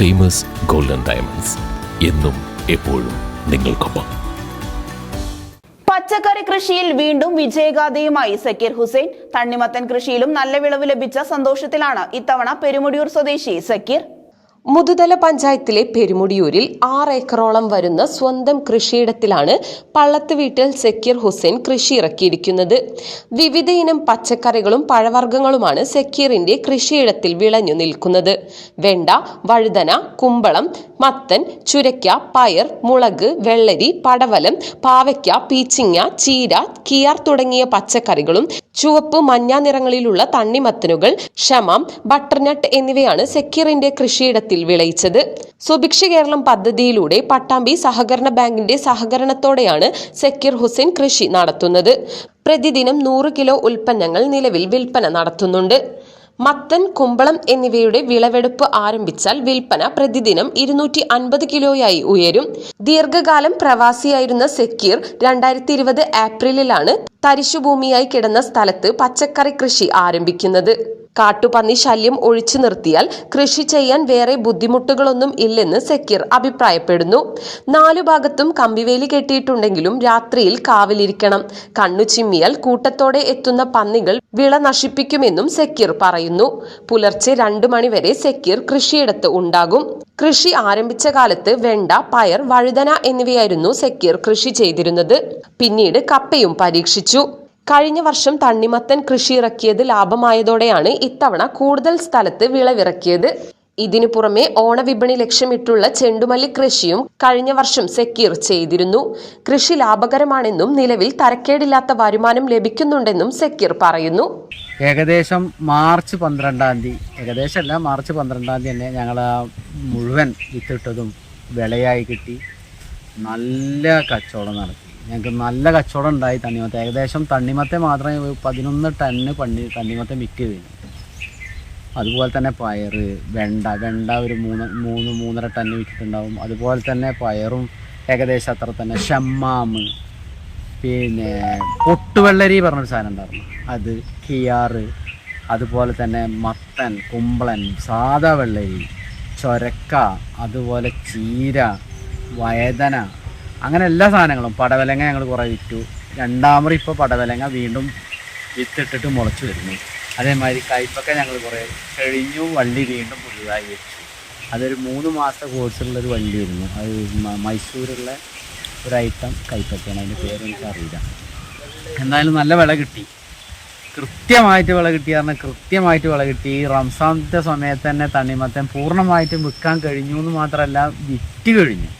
Famous golden diamonds എന്നും എപ്പോഴും നിങ്ങൾക്കൊപ്പം. പച്ചക്കറി കൃഷിയിൽ വീണ്ടും വിജയഗാഥയുമായി സക്കീർ ഹുസൈൻ. തണ്ണിമത്തൻ കൃഷിയിലും നല്ല വിളവ് ലഭിച്ച സന്തോഷത്തിലാണ് ഇത്തവണ പെരുമുടിയൂർ സ്വദേശി സക്കീർ. മുതുതല പഞ്ചായത്തിലെ പെരുമുടിയൂരിൽ ആറ് ഏക്കറോളം വരുന്ന സ്വന്തം കൃഷിയിടത്തിലാണ് പള്ളത്ത് വീട്ടിൽ സക്കീർ ഹുസൈൻ കൃഷി ഇറക്കിയിരിക്കുന്നത്. വിവിധ ഇനം പച്ചക്കറികളും പഴവർഗങ്ങളുമാണ് സക്കീറിന്റെ കൃഷിയിടത്തിൽ വിളഞ്ഞു നിൽക്കുന്നത്. വെണ്ട വഴുതന കുമ്പളം മത്തൻ ചുരക്ക പയർ മുളക് വെള്ളരി പടവലം പാവയ്ക്ക പീച്ചിങ്ങ ചീര കിയാർ തുടങ്ങിയ പച്ചക്കറികളും ചുവപ്പ് മഞ്ഞ നിറങ്ങളിലുള്ള തണ്ണിമത്തനുകൾ ഷമം ബട്ടർനട്ട് എന്നിവയാണ് സെക്യറിന്റെ കൃഷിയിടത്തിൽ വിളയിച്ചത്. സുഭിക്ഷ കേരളം പദ്ധതിയിലൂടെ പട്ടാമ്പി സഹകരണ ബാങ്കിന്റെ സഹകരണത്തോടെയാണ് സെക്യർ ഹുസൈൻ കൃഷി നടത്തുന്നത്. പ്രതിദിനം നൂറ് കിലോ ഉൽപ്പന്നങ്ങൾ നിലവിൽ വിൽപ്പന നടത്തുന്നുണ്ട്. മത്തൻ കുമ്പളം എന്നിവയുടെ വിളവെടുപ്പ് ആരംഭിച്ചാൽ വിൽപ്പന പ്രതിദിനം ഇരുന്നൂറ്റി അൻപത് കിലോയായി ഉയരും. ദീർഘകാലം പ്രവാസിയായിരുന്ന സെക്കീർ രണ്ടായിരത്തി ഇരുപത് ഏപ്രിലിലാണ് തരിശുഭൂമിയായി കിടന്ന സ്ഥലത്ത് പച്ചക്കറി കൃഷി ആരംഭിക്കുന്നത്. കാട്ടുപന്നി ശല്യം ഒഴിച്ചു നിർത്തിയാൽ കൃഷി ചെയ്യാൻ വേറെ ബുദ്ധിമുട്ടുകളൊന്നും ഇല്ലെന്ന് സക്കീർ അഭിപ്രായപ്പെടുന്നു. നാലു ഭാഗത്തും കമ്പിവേലി കെട്ടിയിട്ടുണ്ടെങ്കിലും രാത്രിയിൽ കാവലിരിക്കണം. കണ്ണു ചിമ്മിയാൽ കൂട്ടത്തോടെ എത്തുന്ന പന്നികൾ വിള നശിപ്പിക്കുമെന്നും സക്കീർ പറയുന്നു. പുലർച്ചെ രണ്ടു മണിവരെ സക്കീർ കൃഷിയിടത്ത് ഉണ്ടാകും. കൃഷി ആരംഭിച്ച കാലത്ത് വെണ്ട പയർ വഴുതന എന്നിവയായിരുന്നു സക്കീർ കൃഷി ചെയ്തിരുന്നത്. പിന്നീട് കപ്പയും പരീക്ഷിച്ചു. കഴിഞ്ഞ വർഷം തണ്ണിമത്തൻ കൃഷി ഇറക്കിയത് ലാഭമായതോടെയാണ് ഇത്തവണ കൂടുതൽ സ്ഥലത്ത് വിളവിറക്കിയത്. ഇതിനു പുറമെ ഓണവിപണി ലക്ഷ്യമിട്ടുള്ള ചെണ്ടുമല്ലി കൃഷിയും കഴിഞ്ഞ വർഷം സെക്യൂർ ചെയ്തിരുന്നു. കൃഷി ലാഭകരമാണെന്നും നിലവിൽ തരക്കേടില്ലാത്ത വരുമാനം ലഭിക്കുന്നുണ്ടെന്നും സെക്യൂർ പറയുന്നു. ഏകദേശം മാർച്ച് പന്ത്രണ്ടാം തീയതി ഏകദേശം അല്ല മാർച്ച് പന്ത്രണ്ടാം തീയതി തന്നെ ഞങ്ങൾ മുഴുവൻ വിത്തിട്ടതും വിളയായി കിട്ടി. നല്ല കച്ചവടം നടത്തി. ഞങ്ങൾക്ക് നല്ല കച്ചവടം ഉണ്ടായി തണ്ണിമത്ത. ഏകദേശം തണ്ണിമത്തെ മാത്രമേ പതിനൊന്ന് ടണ്ണ് പണ്ണി തണ്ണിമത്ത വിറ്റ് കഴിഞ്ഞു. അതുപോലെ തന്നെ പയർ വെണ്ട വെണ്ട ഒരു മൂന്ന് മൂന്ന് മൂന്നര ടണ്ണ് വിറ്റിട്ടുണ്ടാവും. അതുപോലെ തന്നെ പയറും ഏകദേശം അത്ര തന്നെ. ഷമ്മാമ് പിന്നെ പൊട്ടുവെള്ളരി പറഞ്ഞൊരു സാധനം ഉണ്ടായിരുന്നു. അത് കിയാറ് അതുപോലെ തന്നെ മത്തൻ കുമ്പളൻ സാദാ വെള്ളരി ചൊരക്ക അതുപോലെ ചീര വയതന അങ്ങനെ എല്ലാ സാധനങ്ങളും. പടവലങ്ങ ഞങ്ങൾ കുറേ വിറ്റു. രണ്ടാമത് ഇപ്പോൾ പടവലങ്ങ വീണ്ടും വിത്തിട്ടിട്ട് മുളച്ചു വരുന്നു. അതേമാതിരി കയ്പൊക്കെ ഞങ്ങൾ കുറേ കഴിഞ്ഞു. വള്ളി വീണ്ടും പുതുതായി വെച്ചു. അതൊരു മൂന്ന് മാസത്തെ കോഴ്സുള്ളൊരു വരുന്നു അത് മൈസൂരുള്ള ഒരു ഐറ്റം കയ്പൊക്കെയാണ്. അതിന്റെ പേര് എനിക്ക് അറിയില്ല എന്തായാലും നല്ല വില കിട്ടി. കൃത്യമായിട്ട് വിള കിട്ടി. പറഞ്ഞാൽ കൃത്യമായിട്ട് വിള കിട്ടി. റംസാനത്തെ സമയത്ത് തന്നെ തണ്ണിമത്തൻ പൂർണമായിട്ടും വിൽക്കാൻ കഴിഞ്ഞു എന്ന് മാത്രമല്ല വിറ്റ് കഴിഞ്ഞു.